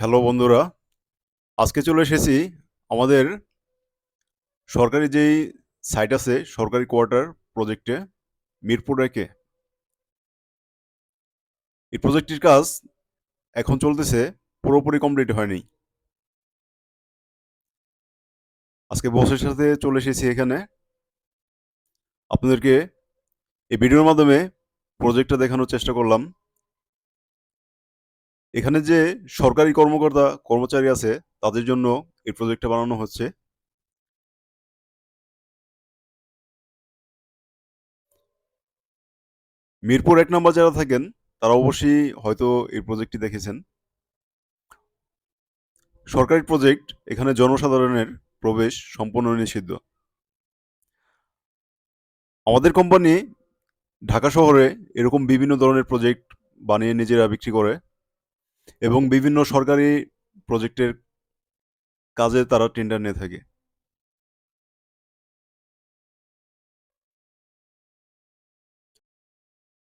Hello বন্ধুরা, আজকে চলে এসেছি আমাদের সরকারি যেই সাইট আছে, সরকারি কোয়ার্টার প্রজেক্টে মিরপুর একে এই প্রজেক্টটির কাজ এখন চলতেছে, পুরোপুরি কমপ্লিট হয়নি। আজকে বসের সাথে চলে এসেছি এখানে। আপনাদেরকে এই ভিডিওর মাধ্যমে প্রজেক্টটা দেখানোর চেষ্টা করলাম। এখানে যে সরকারি কর্মকর্তা, কর্মচারী আছে, তাদের জন্য এই প্রজেক্টটা বানানো হচ্ছে। মিরপুর এক নম্বর যারা থাকেন, তারা অবশ্যই হয়তো এই প্রজেক্টটি দেখেছেন। সরকারি প্রজেক্ট এখানে জনসাধারণের প্রবেশ সম্পূর্ণ নিষিদ্ধ। আমাদের কোম্পানি ঢাকা শহরে এরকম বিভিন্ন ধরনের প্রজেক্ট বানিয়ে নিজেরা বিক্রি করে। এবং বিভিন্ন সরকারি প্রজেক্টের কাজে তারা টেন্ডার নিয়ে থাকে।